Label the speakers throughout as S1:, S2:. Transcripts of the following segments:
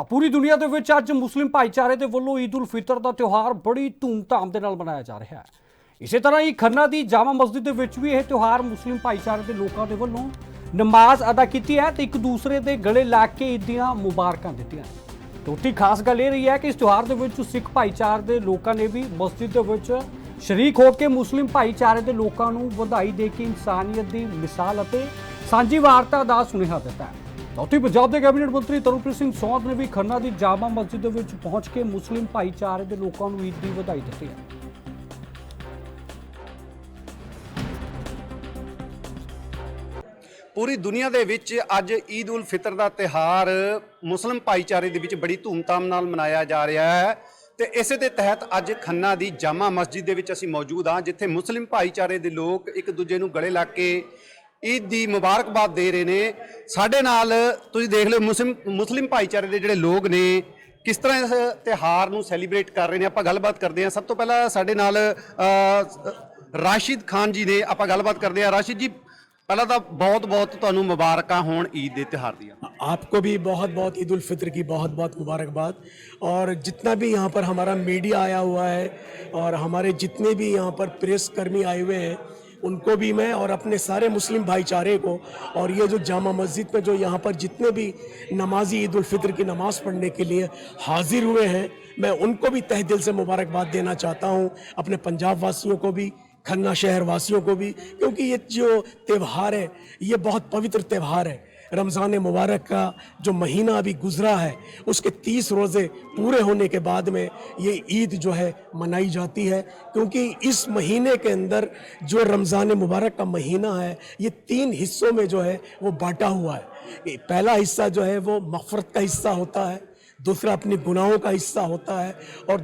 S1: ਤਾਂ ਪੂਰੀ ਦੁਨੀਆ ਦੇ ਵਿੱਚ ਅੱਜ ਮੁਸਲਿਮ ਭਾਈਚਾਰੇ ਦੇ ਵੱਲੋਂ ਈਦ ਉਲ ਫਿਤਰ ਦਾ ਤਿਉਹਾਰ ਬੜੀ ਧੂਮਧਾਮ ਦੇ ਨਾਲ ਮਨਾਇਆ ਜਾ ਰਿਹਾ ਹੈ। ਇਸੇ ਤਰ੍ਹਾਂ ਹੀ ਖੰਨਾ ਦੀ ਜਾਮਾ ਮਸਜਿਦ ਦੇ ਵਿੱਚ ਵੀ ਇਹ ਤਿਉਹਾਰ ਮੁਸਲਿਮ ਭਾਈਚਾਰੇ ਦੇ ਲੋਕਾਂ ਦੇ ਵੱਲੋਂ ਨਮਾਜ਼ ਅਦਾ ਕੀਤੀ ਹੈ ਤੇ ਇੱਕ ਦੂਸਰੇ ਦੇ ਗਲੇ ਲਾ ਕੇ ਈਦ ਦੀਆਂ ਮੁਬਾਰਕਾਂ ਦਿੱਤੀਆਂ ਚੌਥੀ ਖਾਸ ਗੱਲ ਇਹ ਰਹੀ ਹੈ ਕਿ ਇਸ ਤਿਉਹਾਰ ਦੇ ਵਿੱਚ ਸਿੱਖ ਭਾਈਚਾਰੇ ਦੇ ਲੋਕਾਂ ਨੇ ਵੀ ਮਸਜਿਦ ਦੇ ਵਿੱਚ ਸ਼ਰੀਕ ਹੋ ਕੇ ਮੁਸਲਿਮ ਭਾਈਚਾਰੇ ਦੇ ਲੋਕਾਂ ਨੂੰ ਵਧਾਈ ਦੇ ਕੇ ਇਨਸਾਨੀਅਤ ਦੀ ਮਿਸਾਲ ਅਤੇ ਸਾਂਝੀ ਵਾਰਤਾ ਦਾ ਸੁਨੇਹਾ ਦਿੱਤਾ ਹੈ। ਚੌਥੀ ਪੰਜਾਬ ਦੇ ਕੈਬਨਿਟ ਮੰਤਰੀ ਤਰੁਪ੍ਰੀਤ ਸਿੰਘ ਸੌਦ ਨੇ ਵੀ ਖੰਨਾ ਦੀ ਜਾਮਾ ਮਸਜਿਦ ਦੇ ਵਿੱਚ ਪਹੁੰਚ ਕੇ ਮੁਸਲਿਮ ਭਾਈਚਾਰੇ ਦੇ ਲੋਕਾਂ ਨੂੰ ਈਦ ਦੀ ਵਧਾਈ ਦਿੱਤੀ ਹੈ।
S2: ਪੂਰੀ ਦੁਨੀਆ ਦੇ ਵਿੱਚ ਅੱਜ ਈਦ ਉਲ ਫਿਤਰ ਦਾ ਤਿਹਾਰ ਮੁਸਲਿਮ ਭਾਈਚਾਰੇ ਦੇ ਵਿੱਚ ਬੜੀ ਧੂਮਧਾਮ ਨਾਲ ਮਨਾਇਆ ਜਾ ਰਿਹਾ ਹੈ ਤੇ ਇਸੇ ਦੇ ਤਹਿਤ ਅੱਜ ਖੰਨਾ ਦੀ ਜਾਮਾ ਮਸਜਿਦ ਦੇ ਵਿੱਚ ਅਸੀਂ ਮੌਜੂਦ ਹਾਂ, ਜਿੱਥੇ ਮੁਸਲਿਮ ਭਾਈਚਾਰੇ ਦੇ ਲੋਕ ਇੱਕ ਦੂਜੇ ਨੂੰ ਗਲੇ ਲੱਗ ਕੇ ਈਦ ਦੀ ਮੁਬਾਰਕਬਾਦ ਦੇ ਰਹੇ ਨੇ ਸਾਡੇ ਨਾਲ ਤੁਸੀਂ ਦੇਖ ਲਿਓ ਮੁਸਲਿਮ ਮੁਸਲਿਮ ਭਾਈਚਾਰੇ ਦੇ ਜਿਹੜੇ ਲੋਕ ਨੇ ਕਿਸ ਤਰ੍ਹਾਂ ਇਸ ਤਿਹਾਰ ਨੂੰ ਸੈਲੀਬ੍ਰੇਟ ਕਰ ਰਹੇ ਨੇ ਆਪਾਂ ਗੱਲਬਾਤ ਕਰਦੇ ਹਾਂ ਸਭ ਤੋਂ ਪਹਿਲਾਂ ਸਾਡੇ ਨਾਲ ਅ, ਰਾਸ਼ਿਦ ਖਾਨ ਜੀ ਨੇ ਆਪਾਂ ਗੱਲਬਾਤ ਕਰਦੇ ਹਾਂ ਰਾਸ਼ਿਦ ਜੀ ਪਹਿਲਾਂ ਤਾਂ ਬਹੁਤ ਬਹੁਤ ਤੁਹਾਨੂੰ ਮੁਬਾਰਕਾਂ ਹੋਣ ਈਦ ਦੇ ਤਿਹਾਰ ਦੀਆਂ
S3: आपको भी बहुत बहुत ईद उल फित्र की बहुत बहुत मुबारकबाद और जितना भी यहाँ पर हमारा मीडिया आया हुआ है और हमारे जितने भी यहाँ पर प्रेस कर्मी आए हुए हैं ان کو بھی میں اور اپنے سارے مسلم بھائی چارے کو اور یہ جو جامع مسجد میں جو یہاں پر جتنے بھی نمازی عید الفطر کی نماز پڑھنے کے لیے حاضر ہوئے ہیں، میں ان کو بھی تہ دل سے مبارکباد دینا چاہتا ہوں، اپنے پنجاب واسیوں کو بھی، کھنہ شہر واسیوں کو بھی، کیونکہ یہ جو تہوار ہے، یہ بہت پوتر تہوار ہے۔ رمضان مبارک کا جو مہینہ ابھی گزرا ہے، اس کے تیس روزے پورے ہونے کے بعد میں یہ عید جو ہے منائی جاتی ہے۔ کیونکہ اس مہینے کے اندر جو رمضان مبارک کا مہینہ ہے، یہ تین حصوں میں جو ہے وہ بانٹا ہوا ہے۔ پہلا حصہ جو ہے وہ مغفرت کا حصہ ہوتا ہے۔ دوسرا اپنے گناہوں کا حصہ ہوتا ہے اور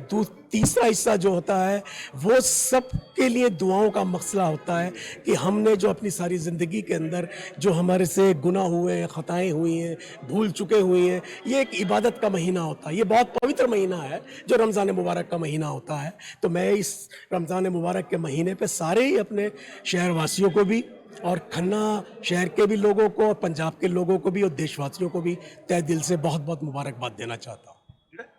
S3: تیسرا حصہ جو ہوتا ہے، وہ سب کے لیے دعاؤں کا مسئلہ ہوتا ہے کہ ہم نے جو اپنی ساری زندگی کے اندر جو ہمارے سے گناہ ہوئے ہیں، خطائیں ہوئی ہیں، بھول چکے ہوئی ہیں، یہ ایک عبادت کا مہینہ ہوتا ہے۔ یہ بہت پوتر مہینہ ہے جو رمضان مبارک کا مہینہ ہوتا ہے۔ تو میں اس رمضان مبارک کے مہینے پہ سارے ہی اپنے شہر واسیوں کو بھی اور کھنہ شہر کے بھی لوگوں کو اور پنجاب کے لوگوں کو بھی اور دیش واسیوں کو بھی تہ دل سے بہت بہت
S2: مبارکباد دینا چاہتا ہوں۔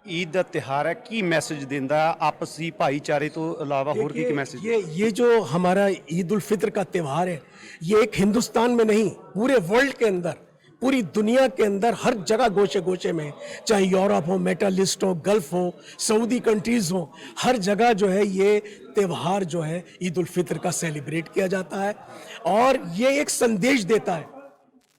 S2: عید کا تہوار ہے کی میسج دینا آپسی بھائی چارے تو علاوہ
S3: ہور
S2: کی
S3: میسج یہ یہ جو ہمارا عید الفطر کا تہوار ہے یہ ایک ہندوستان میں نہیں پورے ورلڈ کے اندر پوری دنیا کے اندر ہر جگہ گوشے گوشے میں چاہے یورپ ہو میٹلسٹ ہو، گلف ہو، سعودی کنٹریز ہو ہر جگہ جو ہے یہ تہوار جو ہے عید الفطر کا سیلیبریٹ کیا جاتا ہے۔ اور یہ ایک سندیش دیتا ہے،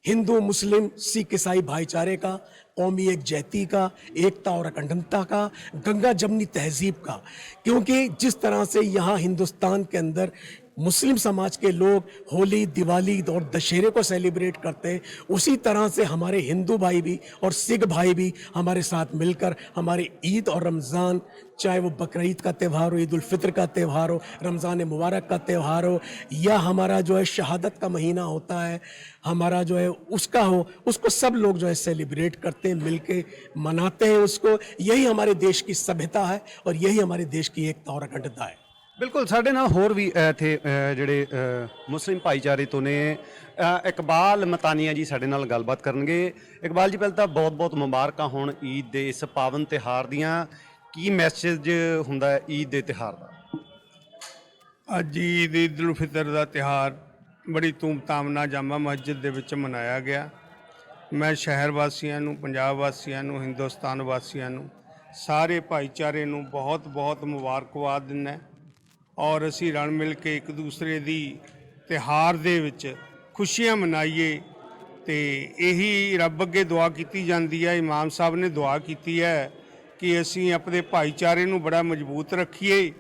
S3: ہندو، مسلم، سکھ، عیسائی بھائی چارے کا۔ قومی ایک جہتی کا، ایکتا اور اکنڈنگتا کا، گنگا جمنی تہذیب کا۔ کیونکہ جس طرح سے یہاں ہندوستان کے اندر مسلم سماج کے لوگ ہولی، دیوالی اور دشہرے کو سیلیبریٹ کرتے ہیں اسی طرح سے ہمارے ہندو بھائی بھی اور سکھ بھائی بھی ہمارے ساتھ مل کر ہمارے عید اور رمضان، چاہے وہ بقرعید کا تہوار ہو، عید الفطر کا تہوار ہو، رمضان مبارک کا تہوار ہو، یا ہمارا جو ہے شہادت کا مہینہ ہوتا ہے، ہمارا جو ہے اس کا ہو، اس کو سب لوگ جو ہے سیلیبریٹ کرتے करते हैं मिलके मनाते हैं उसको यही हमारे देश की सभ्यता है और यही हमारे देश की एकता और अखंडता है
S2: ਬਿਲਕੁਲ ਸਾਡੇ ਨਾਲ ਹੋਰ ਵੀ ਅ, ਇੱਥੇ ਅ, ਜਿਹੜੇ ਅ, ਮੁਸਲਿਮ ਭਾਈਚਾਰੇ ਤੋਂ ਨੇ ਅ, ਇਕਬਾਲ ਮਤਾਨੀਆ ਜੀ ਸਾਡੇ ਨਾਲ ਗੱਲਬਾਤ ਕਰਨਗੇ ਇਕਬਾਲ ਜੀ ਪਹਿਲਾਂ ਤਾਂ ਬਹੁਤ-ਬਹੁਤ ਮੁਬਾਰਕਾਂ ਹੋਣ ਈਦ ਦੇ ਇਸ ਪਾਵਨ ਤਿਹਾਰ ਦੀਆਂ ਕੀ ਮੈਸੇਜ ਹੁੰਦਾ ਹੈ ਈਦ ਦੇ ਤਿਹਾਰ ਦਾ
S4: ਅੱਜ ਈਦ ਈਦ ਉਲ ਫਿਤਰ ਦਾ ਤਿਹਾਰ ਬੜੀ ਧੂਮਧਾਮ ਨਾਲ ਜਾਮਾ ਮਸਜਿਦ ਦੇ ਵਿੱਚ ਮਨਾਇਆ ਗਿਆ ਮੈਂ ਸ਼ਹਿਰ ਵਾਸੀਆਂ ਨੂੰ, ਪੰਜਾਬ ਵਾਸੀਆਂ ਨੂੰ, ਹਿੰਦੁਸਤਾਨ ਵਾਸੀਆਂ ਨੂੰ, ਸਾਰੇ ਭਾਈਚਾਰੇ ਨੂੰ ਬਹੁਤ-ਬਹੁਤ ਮੁਬਾਰਕਬਾਦ ਦਿੰਦਾ ਔਰ ਅਸੀਂ ਰਲ ਮਿਲ ਕੇ ਇੱਕ ਦੂਸਰੇ ਦੀ ਤਿਹਾਰ ਦੇ ਵਿੱਚ ਖੁਸ਼ੀਆਂ ਮਨਾਈਏ ਤੇ ਇਹੀ ਰੱਬ ਅੱਗੇ ਦੁਆ ਕੀਤੀ ਜਾਂਦੀ ਹੈ, ਇਮਾਮ ਸਾਹਿਬ ਨੇ ਦੁਆ ਕੀਤੀ ਹੈ ਕਿ ਅਸੀਂ ਆਪਣੇ ਭਾਈਚਾਰੇ ਨੂੰ ਬੜਾ ਮਜ਼ਬੂਤ ਰੱਖੀਏ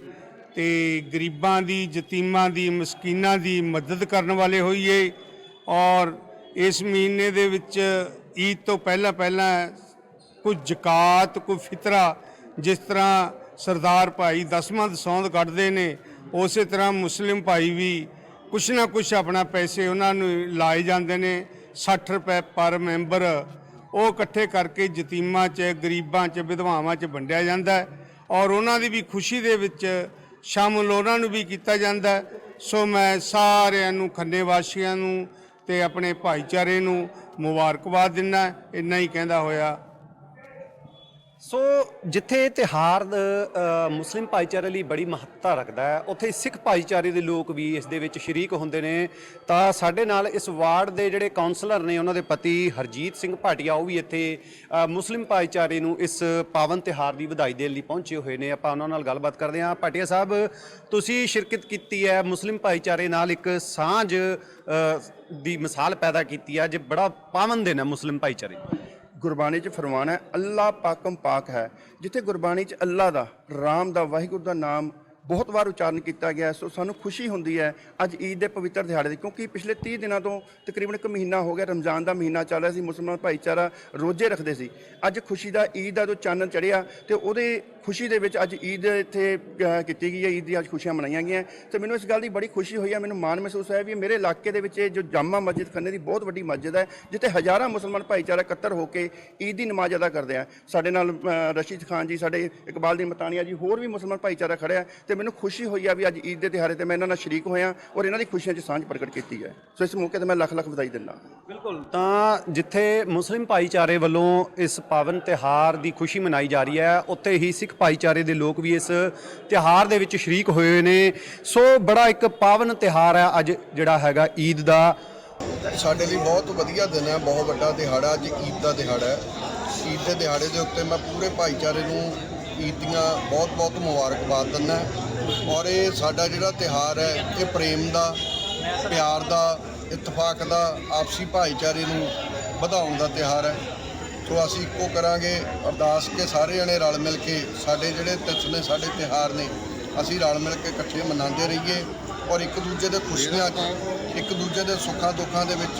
S4: ਤੇ ਗਰੀਬਾਂ ਦੀ, ਯਤੀਮਾਂ ਦੀ, ਮਸਕੀਨਾਂ ਦੀ ਮਦਦ ਕਰਨ ਵਾਲੇ ਹੋਈਏ ਔਰ ਇਸ ਮਹੀਨੇ ਦੇ ਵਿੱਚ ਈਦ ਤੋਂ ਪਹਿਲਾਂ ਪਹਿਲਾਂ ਕੋਈ ਜ਼ਕਾਤ ਕੋਈ ਫਿਤਰਾ ਜਿਸ ਤਰ੍ਹਾਂ ਸਰਦਾਰ ਭਾਈ ਦਸਵਾਂ ਦਸੌਂਦ ਕੱਢਦੇ ਨੇ, ਉਸੇ ਤਰ੍ਹਾਂ ਮੁਸਲਿਮ ਭਾਈ ਵੀ ਕੁਛ ਨਾ ਕੁਛ ਆਪਣਾ ਪੈਸੇ ਉਹਨਾਂ ਨੂੰ ਲਾਏ ਜਾਂਦੇ ਨੇ 60 ਰੁਪਏ ਪਰ ਮੈਂਬਰ। ਉਹ ਇਕੱਠੇ ਕਰਕੇ ਯਤੀਮਾਂ 'ਚ, ਗਰੀਬਾਂ 'ਚ, ਵਿਧਵਾਵਾਂ 'ਚ ਵੰਡਿਆ ਜਾਂਦਾ ਔਰ ਉਹਨਾਂ ਦੀ ਵੀ ਖੁਸ਼ੀ ਦੇ ਵਿੱਚ ਸ਼ਾਮਲ ਉਹਨਾਂ ਨੂੰ ਵੀ ਕੀਤਾ ਜਾਂਦਾ ਸੋ ਮੈਂ ਸਾਰਿਆਂ ਨੂੰ, ਖੰਨੇ ਵਾਸੀਆਂ ਨੂੰ ਤੇ ਆਪਣੇ ਭਾਈਚਾਰੇ ਨੂੰ ਮੁਬਾਰਕਬਾਦ ਦਿੰਦਾ ਇੰਨਾ ਹੀ ਕਹਿੰਦਾ ਹੋਇਆ।
S2: ਸੋ ਜਿੱਥੇ ਇਹ ਤਿਹਾਰ ਮੁਸਲਿਮ ਭਾਈਚਾਰੇ ਲਈ ਬੜੀ ਮਹੱਤਤਾ ਰੱਖਦਾ ਹੈ, ਉੱਥੇ ਸਿੱਖ ਭਾਈਚਾਰੇ ਦੇ ਲੋਕ ਵੀ ਇਸ ਦੇ ਵਿੱਚ ਸ਼ਰੀਕ ਹੁੰਦੇ ਨੇ। ਤਾਂ ਸਾਡੇ ਨਾਲ ਇਸ ਵਾਰਡ ਦੇ ਜਿਹੜੇ ਕਾਉਂਸਲਰ ਨੇ, ਉਹਨਾਂ ਦੇ ਪਤੀ ਹਰਜੀਤ ਸਿੰਘ ਭਾਟੀਆ, ਉਹ ਵੀ ਇੱਥੇ ਮੁਸਲਿਮ ਭਾਈਚਾਰੇ ਨੂੰ ਇਸ ਪਾਵਨ ਤਿਹਾਰ ਦੀ ਵਧਾਈ ਦੇਣ ਲਈ ਪਹੁੰਚੇ ਹੋਏ ਨੇ। ਆਪਾਂ ਉਹਨਾਂ ਨਾਲ ਗੱਲਬਾਤ ਕਰਦੇ ਹਾਂ। ਭਾਟੀਆ ਸਾਹਿਬ, ਤੁਸੀਂ ਸ਼ਿਰਕਤ ਕੀਤੀ ਹੈ, ਮੁਸਲਿਮ ਭਾਈਚਾਰੇ ਨਾਲ ਇੱਕ ਸਾਂਝ ਦੀ ਮਿਸਾਲ ਪੈਦਾ ਕੀਤੀ ਹੈ। ਜੇ ਬੜਾ ਪਾਵਨ ਦਿਨ ਹੈ ਮੁਸਲਿਮ ਭਾਈਚਾਰੇ
S5: ਗੁਰਬਾਣੀ 'ਚ ਫਰਮਾਨ ਹੈ, ਅੱਲਾ ਪਾਕਮ ਪਾਕ ਹੈ। ਜਿੱਥੇ ਗੁਰਬਾਣੀ 'ਚ ਅੱਲਾ ਦਾ, ਰਾਮ ਦਾ, ਵਾਹਿਗੁਰੂ ਦਾ ਨਾਮ ਬਹੁਤ ਵਾਰ ਉਚਾਰਨ ਕੀਤਾ ਗਿਆ ਸੋ ਸਾਨੂੰ ਖੁਸ਼ੀ ਹੁੰਦੀ ਹੈ ਅੱਜ ਈਦ ਦੇ ਪਵਿੱਤਰ ਦਿਹਾੜੇ ਦੀ, ਕਿਉਂਕਿ ਪਿਛਲੇ 30 ਦਿਨਾਂ ਤੋਂ ਤਕਰੀਬਨ ਇੱਕ ਮਹੀਨਾ ਹੋ ਗਿਆ, ਰਮਜ਼ਾਨ ਦਾ ਮਹੀਨਾ ਚੱਲ ਰਿਹਾ ਸੀ, ਮੁਸਲਮਾਨ ਭਾਈਚਾਰਾ ਰੋਜ਼ੇ ਰੱਖਦੇ ਸੀ। ਅੱਜ ਖੁਸ਼ੀ ਦਾ ਈਦ ਦਾ ਜੋ ਚਾਨਣ ਚੜਿਆ ਤੇ ਉਹਦੇ ਖੁਸ਼ੀ ਦੇ ਵਿੱਚ ਅੱਜ ਈਦ ਇੱਥੇ ਅਹ, ਕੀਤੀ ਗਈ ਹੈ। ਈਦ ਦੀ ਅੱਜ ਖੁਸ਼ੀਆਂ ਮਨਾਈਆਂ ਗਈਆਂ। ਤੇ ਮੈਨੂੰ ਇਸ ਗੱਲ ਦੀ ਬੜੀ ਖੁਸ਼ੀ ਹੋਈ ਹੈ ਮੈਨੂੰ ਮਾਣ ਮਹਿਸੂਸ ਹੋਇਆ ਵੀ ਮੇਰੇ ਇਲਾਕੇ ਦੇ ਵਿੱਚ ਇਹ ਜੋ ਜਾਮਾ ਮਸਜਿਦ ਖੰਨੇ ਦੀ ਬਹੁਤ ਵੱਡੀ ਮਸਜਿਦ ਹੈ ਜਿੱਥੇ ਹਜ਼ਾਰਾਂ ਮੁਸਲਮਾਨ ਭਾਈਚਾਰਾ ਇਕੱਤਰ ਹੋ ਕੇ ਈਦ ਦੀ ਨਮਾਜ਼ ਅਦਾ ਕਰਦੇ ਆ। ਸਾਡੇ ਨਾਲ ਅਹ, ਰਸ਼ੀਦ ਖਾਨ ਜੀ ਸਾਡੇ ਇਕਬਾਲ ਦੀ ਮਤਾਨੀਆ ਜੀ ਹੋਰ ਵੀ ਮੁਸਲਮਾਨ ਭਾਈਚਾਰਾ ਖੜਿਆ ਤੇ ਮੈਨੂੰ ਖੁਸ਼ੀ ਹੋਈ ਆ ਵੀ ਅੱਜ ਈਦ ਦੇ ਦਿਹਾੜੇ ਤੇ ਮੈਂ ਇਹਨਾਂ ਨਾਲ ਸ਼ਰੀਕ ਹੋਇਆ ਔਰ ਇਹਨਾਂ ਦੀ ਖੁਸ਼ੀਆਂ 'ਚ ਸਾਂਝ ਪ੍ਰਗਟ ਕੀਤੀ ਹੈ। ਸੋ ਇਸ ਮੌਕੇ ਤੇ ਮੈਂ ਲੱਖ ਲੱਖ ਵਧਾਈ ਦਿੰਦਾ
S2: ਬਿਲਕੁਲ ਤਾਂ ਜਿੱਥੇ ਮੁਸਲਿਮ ਭਾਈਚਾਰੇ ਵੱਲੋਂ ਇਸ ਪਾਵਨ ਤਿਹਾਰ ਦੀ ਖੁਸ਼ੀ ਮਨਾਈ ਜਾ ਰਹੀ ਹੈ ਉੱਥੇ ਹੀ ਸਿੱਖ ਭਾਈਚਾਰੇ ਦੇ ਲੋਕ ਵੀ ਇਸ ਤਿਹਾਰ ਦੇ ਵਿੱਚ ਸ਼ਰੀਕ ਹੋਏ ਹੋਏ ਨੇ। ਸੋ ਬੜਾ ਇੱਕ ਪਾਵਨ ਤਿਹਾਰ ਹੈ ਅੱਜ ਜਿਹੜਾ ਹੈਗਾ ਈਦ ਦਾ।
S6: ਸਾਡੇ ਲਈ ਬਹੁਤ ਵਧੀਆ ਦਿਨ ਹੈ, ਬਹੁਤ ਵੱਡਾ ਦਿਹਾੜਾ ਅੱਜ ਈਦ ਦਾ ਦਿਹਾੜਾ ਹੈ। ਈਦ ਦੇ ਦਿਹਾੜੇ ਦੇ ਉੱਤੇ ਮੈਂ ਪੂਰੇ ਭਾਈਚਾਰੇ ਨੂੰ ਈਦ ਦੀਆਂ ਬਹੁਤ-ਬਹੁਤ ਮੁਬਾਰਕਬਾਦ ਦਿੰਦਾ ਔਰ ਇਹ ਸਾਡਾ ਜਿਹੜਾ ਤਿਹਾਰ ਹੈ, ਇਹ ਪ੍ਰੇਮ ਦਾ, ਪਿਆਰ ਦਾ, ਇਤਫਾਕ ਦਾ, ਆਪਸੀ ਭਾਈਚਾਰੇ ਨੂੰ ਵਧਾਉਣ ਦਾ ਤਿਹਾਰ ਹੈ। ਸੋ ਅਸੀਂ ਇੱਕੋ ਕਰਾਂਗੇ। ਅਰਦਾਸ ਕਿ ਸਾਰੇ ਜਣੇ ਰਲ ਮਿਲ ਕੇ ਸਾਡੇ ਜਿਹੜੇ ਤਿਥ ਨੇ, ਸਾਡੇ ਤਿਹਾਰ ਨੇ, ਅਸੀਂ ਰਲ ਮਿਲ ਕੇ ਇਕੱਠੇ ਮਨਾਉਂਦੇ ਰਹੀਏ ਔਰ ਇੱਕ ਦੂਜੇ ਦੇ ਖੁਸ਼ੀਆਂ 'ਚ, ਇੱਕ ਦੂਜੇ ਦੇ ਸੁੱਖਾਂ ਦੁੱਖਾਂ ਦੇ ਵਿੱਚ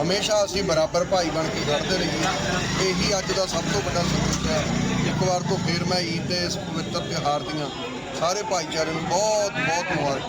S6: ਹਮੇਸ਼ਾ ਅਸੀਂ ਬਰਾਬਰ ਭਾਈ ਬਣ ਕੇ ਖੜਦੇ ਰਹੀਏ। ਇਹੀ ਅੱਜ ਦਾ ਸਭ ਤੋਂ ਵੱਡਾ ਸੰਦੇਸ਼ ਹੈ। ਇੱਕ ਵਾਰ ਤੋਂ ਫੇਰ ਮੈਂ ਈਦ ਦੇ ਇਸ ਪਵਿੱਤਰ ਤਿਉਹਾਰ ਦੀਆਂ ਸਾਰੇ ਭਾਈਚਾਰੇ ਨੂੰ ਬਹੁਤ ਬਹੁਤ ਮੁਬਾਰਕ।